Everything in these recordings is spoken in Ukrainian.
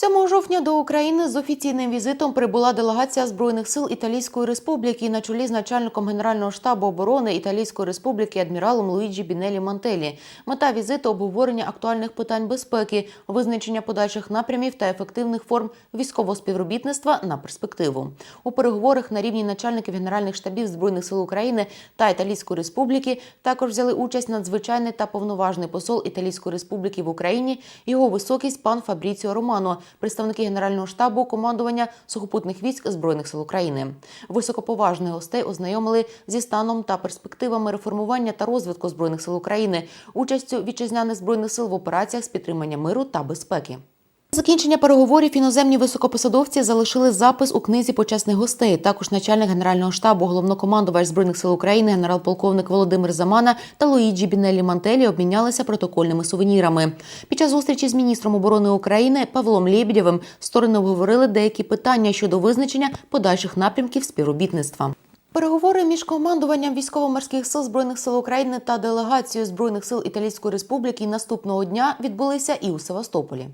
7 жовтня до України з офіційним візитом прибула делегація збройних сил Італійської Республіки на чолі з начальником Генерального штабу оборони Італійської Республіки адміралом Луїджі Бінелі Мантелі. Мета візиту обговорення актуальних питань безпеки, визначення подальших напрямів та ефективних форм військового співробітництва на перспективу. У переговорах на рівні начальників генеральних штабів збройних сил України та Італійської Республіки також взяли участь надзвичайний та повноважний посол Італійської Республіки в Україні, його високість пан Фабріціо Романо, представники Генерального штабу командування сухопутних військ збройних сил України. Високоповажних гостей ознайомили зі станом та перспективами реформування та розвитку збройних сил України, участю вітчизняних збройних сил в операціях з підтримання миру та безпеки. Закінчення переговорів іноземні високопосадовці залишили запис у книзі почесних гостей. Також начальник генерального штабу, головнокомандувач збройних сил України, генерал-полковник Володимир Замана та Луїджі Бінеллі Мантелі обмінялися протокольними сувенірами. Під час зустрічі з міністром оборони України Павлом Лєбідєвим сторони обговорили деякі питання щодо визначення подальших напрямків співробітництва. Переговори між командуванням військово-морських сил збройних сил України та делегацією збройних сил Італійської Республіки наступного дня відбулися і у Севастополі.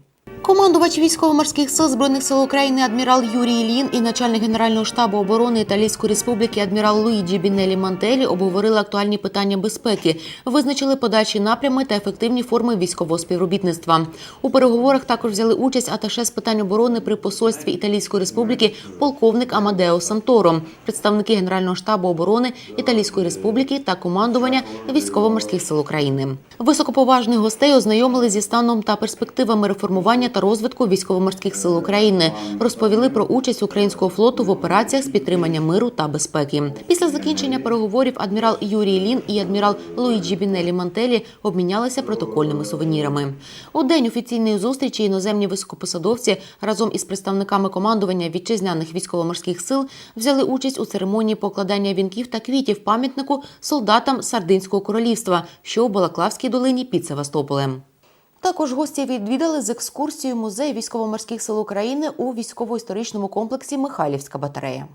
Командувач військово-морських сил збройних сил України адмірал Юрій Ілін і начальник генерального штабу оборони Італійської республіки адмірал Луїджі Бінелі Мантелі обговорили актуальні питання безпеки, визначили подальші напрями та ефективні форми військового співробітництва. У переговорах також взяли участь аташе з питань оборони при посольстві Італійської республіки полковник Амадео Санторо, представники генерального штабу оборони Італійської республіки та командування військово-морських сил України. Високоповажних гостей ознайомили зі станом та перспективами реформування та розвитку військово-морських сил України. Розповіли про участь українського флоту в операціях з підтримання миру та безпеки. Після закінчення переговорів адмірал Юрій Лін і адмірал Луїджі Бінелі Мантелі обмінялися протокольними сувенірами. У день офіційної зустрічі іноземні високопосадовці разом із представниками командування вітчизняних військово-морських сил взяли участь у церемонії покладання вінків та квітів пам'ятнику солдатам Сардинського королівства, що у Балаклавській долині під Севастополем. Також гості відвідали з екскурсією музей військово-морських сил України у військово-історичному комплексі Михайлівська батарея.